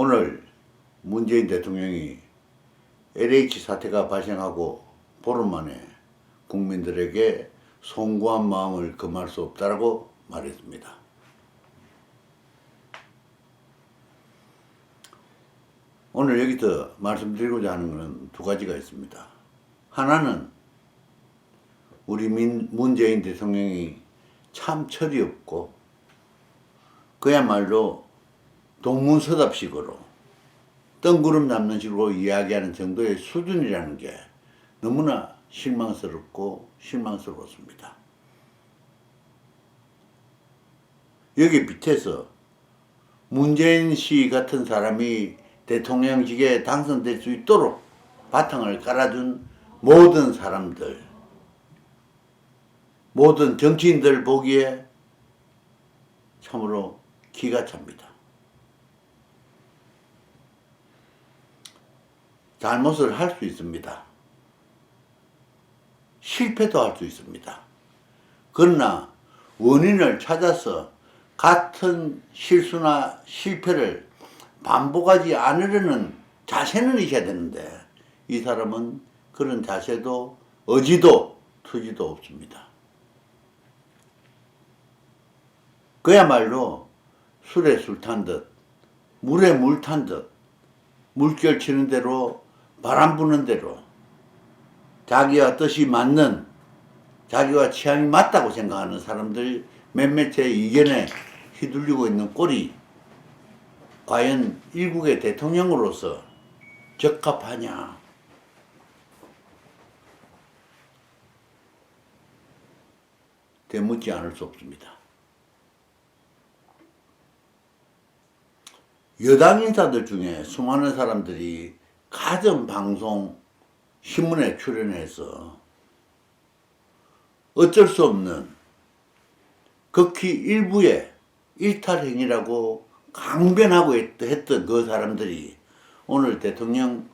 오늘 문재인 대통령이 LH 사태가 발생하고 보름 만에 국민들에게 송구한 마음을 금할 수 없다라고 말했습니다. 오늘 여기서 말씀드리고자 하는 것은 두 가지가 있습니다. 하나는 우리 민, 문재인 대통령이 참 철이 없고 그야말로 동문서답식으로 뜬구름 잡는 식으로 이야기하는 정도의 수준이라는 게 너무나 실망스럽고 실망스러웠습니다. 여기 밑에서 문재인 씨 같은 사람이 대통령직에 당선될 수 있도록 바탕을 깔아준 모든 사람들, 모든 정치인들 보기에 참으로 기가 찹니다. 잘못을 할 수 있습니다. 실패도 할 수 있습니다. 그러나 원인을 찾아서 같은 실수나 실패를 반복하지 않으려는 자세는 있어야 되는데 이 사람은 그런 자세도 의지도 투지도 없습니다. 그야말로 술에 술 탄 듯, 물에 물 탄 듯, 물결 치는 대로 바람 부는 대로 자기와 뜻이 맞는 자기와 취향이 맞다고 생각하는 사람들 몇몇의 이견에 휘둘리고 있는 꼴이 과연 일국의 대통령으로서 적합하냐? 되묻지 않을 수 없습니다. 여당 인사들 중에 수많은 사람들이 가정 방송 신문에 출연해서 어쩔 수 없는 극히 일부의 일탈행위라고 강변하고 했- 했던 그 사람들이 오늘 대통령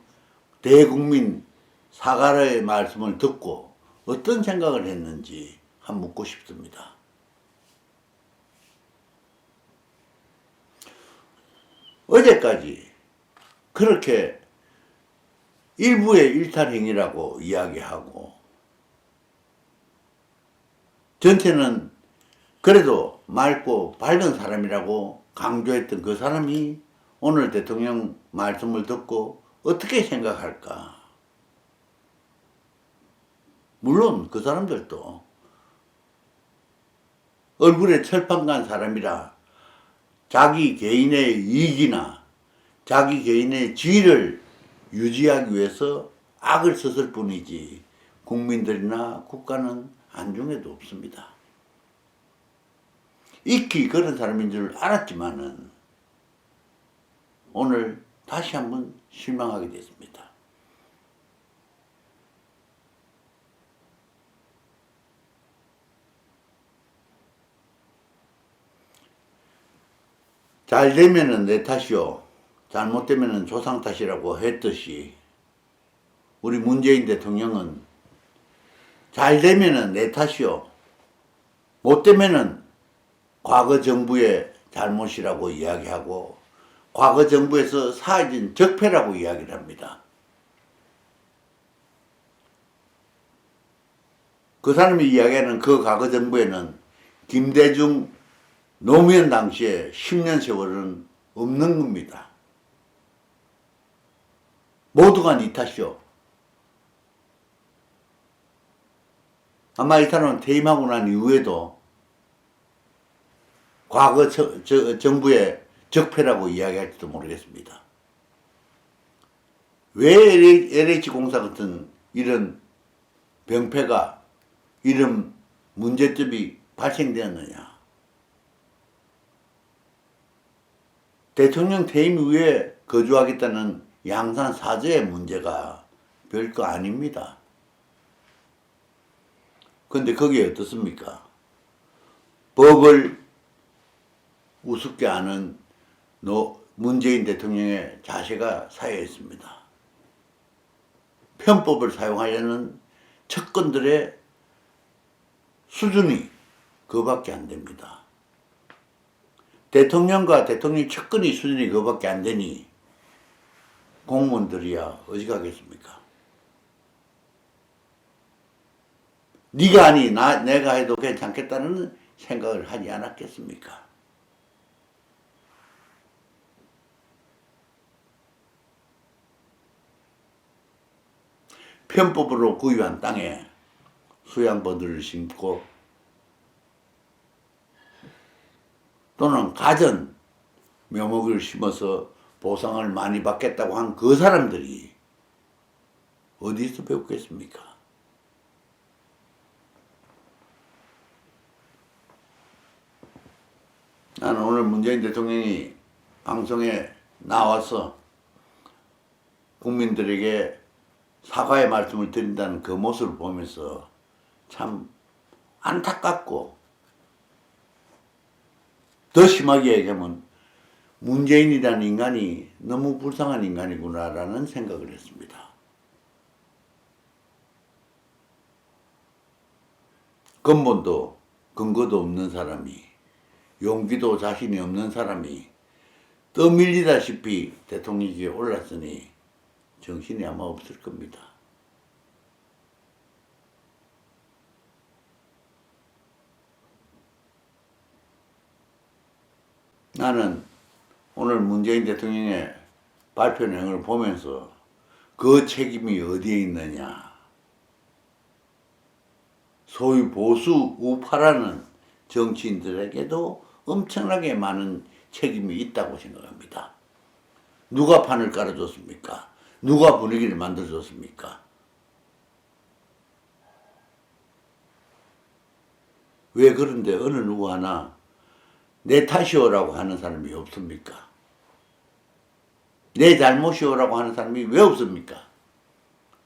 대국민 사과의 말씀을 듣고 어떤 생각을 했는지 한번 묻고 싶습니다. 어제까지 그렇게 일부의 일탈행위라고 이야기하고 전체는 그래도 맑고 밝은 사람이라고 강조했던 그 사람이 오늘 대통령 말씀을 듣고 어떻게 생각할까? 물론 그 사람들도 얼굴에 철판 간 사람이라 자기 개인의 이익이나 자기 개인의 지위를 유지하기 위해서 악을 썼을 뿐이지 국민들이나 국가는 안중에도 없습니다. 익히 그런 사람인 줄 알았지만은 오늘 다시 한번 실망하게 됐습니다. 잘 되면은 내 탓이요. 잘못되면은 조상 탓이라고 했듯이 우리 문재인 대통령은 잘 되면은 내 탓이요. 못 되면은 과거 정부의 잘못이라고 이야기하고 과거 정부에서 사해진 적폐라고 이야기를 합니다. 그 사람이 이야기하는 그 과거 정부에는 김대중 노무현 당시에 10년 세월은 없는 겁니다. 모두가 니 탓이요. 아마 이 사람은 퇴임하고 난 이후에도 과거 저, 저, 정부의 적폐라고 이야기할지도 모르겠습니다. 왜 LH공사 같은 이런 병폐가 이런 문제점이 발생되었느냐? 대통령 퇴임 이후에 거주하겠다는 양산 사저의 문제가 별거 아닙니다. 근데 거기에 어떻습니까? 법을 우습게 아는 노, 문재인 대통령의 자세가 사여 있습니다. 편법을 사용하려는 측근들의 수준이 그밖에 안 됩니다. 대통령과 대통령 측근의 수준이 그밖에 안 되니 공무원들이야 어디 가겠습니까? 네가 아니 나 내가 해도 괜찮겠다는 생각을 하지 않았겠습니까? 편법으로 구입한 땅에 수양버들을 심고 또는 가전 묘목을 심어서 보상을 많이 받겠다고 한 그 사람들이 어디서 배웠겠습니까? 나는 오늘 문재인 대통령이 방송에 나와서 국민들에게 사과의 말씀을 드린다는 그 모습을 보면서 참 안타깝고 더 심하게 얘기하면 문재인이라는 인간이 너무 불쌍한 인간이구나라는 생각을 했습니다. 근본도 근거도 없는 사람이 용기도 자신이 없는 사람이 떠밀리다시피 대통령직에 올랐으니 정신이 아마 없을 겁니다. 나는 오늘 문재인 대통령의 발표 내용을 보면서 그 책임이 어디에 있느냐. 소위 보수 우파라는 정치인들에게도 엄청나게 많은 책임이 있다고 생각합니다. 누가 판을 깔아줬습니까? 누가 분위기를 만들어줬습니까? 왜 그런데 어느 누구 하나 내 탓이오라고 하는 사람이 없습니까? 내 잘못이오라고 하는 사람이 왜 없습니까?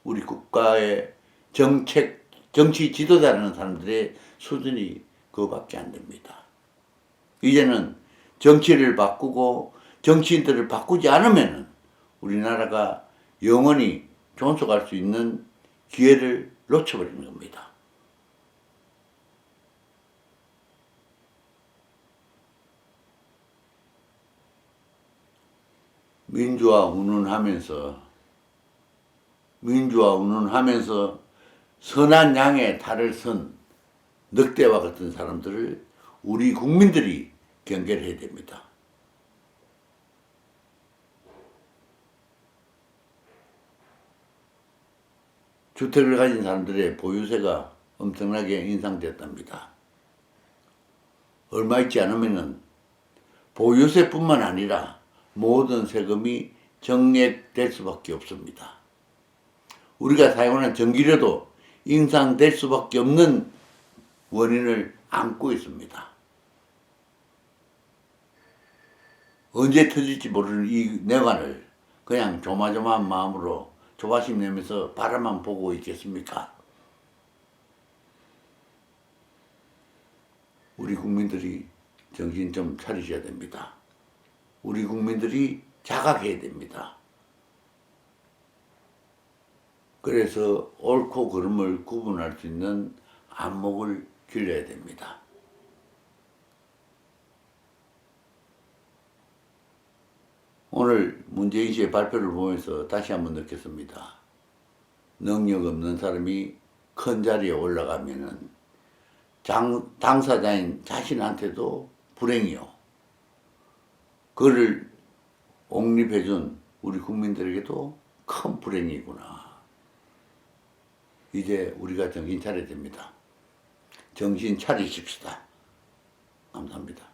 우리 국가의 정책, 정치 지도자라는 사람들의 수준이 그거밖에 안 됩니다. 이제는 정치를 바꾸고 정치인들을 바꾸지 않으면 우리나라가 영원히 존속할 수 있는 기회를 놓쳐버리는 겁니다. 민주화 운운하면서 민주화 운운하면서 선한 양의 탈을 선 늑대와 같은 사람들을 우리 국민들이 경계를 해야 됩니다. 주택을 가진 사람들의 보유세가 엄청나게 인상됐답니다. 얼마 있지 않으면은 보유세뿐만 아니라 모든 세금이 정액될 수밖에 없습니다. 우리가 사용하는 전기료도 인상될 수밖에 없는 원인을 안고 있습니다. 언제 터질지 모르는 이 내관을 그냥 조마조마한 마음으로 조바심 내면서 바라만 보고 있겠습니까? 우리 국민들이 정신 좀 차리셔야 됩니다. 우리 국민들이 자각해야 됩니다. 그래서 옳고 그름을 구분할 수 있는 안목을 길러야 됩니다. 오늘 문재인 씨의 발표를 보면서 다시 한번 느꼈습니다. 능력 없는 사람이 큰 자리에 올라가면은 장, 당사자인 자신한테도 불행이요. 그를 옹립해준 우리 국민들에게도 큰 불행이구나. 이제 우리가 정신 차려야 됩니다. 정신 차리십시다. 감사합니다.